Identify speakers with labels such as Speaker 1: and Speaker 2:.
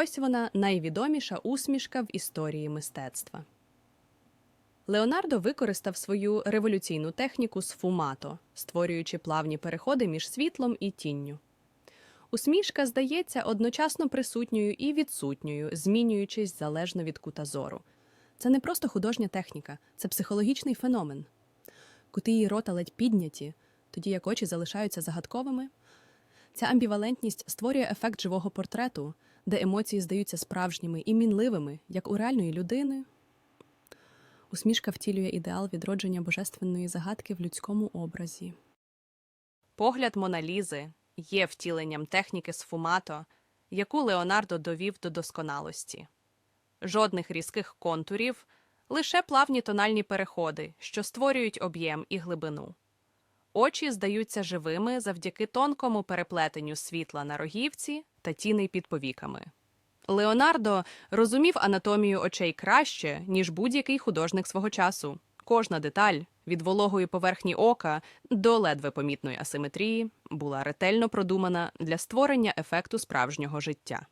Speaker 1: Ось вона найвідоміша усмішка в історії мистецтва. Леонардо використав свою революційну техніку сфумато, створюючи плавні переходи між світлом і тінню. Усмішка здається одночасно присутньою і відсутньою, змінюючись залежно від кута зору. Це не просто художня техніка, це психологічний феномен. Кути її рота ледь підняті, тоді як очі залишаються загадковими. Ця амбівалентність створює ефект живого портрету, де емоції здаються справжніми і мінливими, як у реальної людини. Усмішка втілює ідеал відродження божественної загадки в людському образі. Погляд Моналізи є втіленням техніки сфумато, яку Леонардо довів до досконалості. Жодних різких контурів, лише плавні тональні переходи, що створюють об'єм і глибину. Очі здаються живими завдяки тонкому переплетенню світла на рогівці та тіней під повіками. Леонардо розумів анатомію очей краще, ніж будь-який художник свого часу. Кожна деталь від вологої поверхні ока до ледве помітної асиметрії була ретельно продумана для створення ефекту справжнього життя.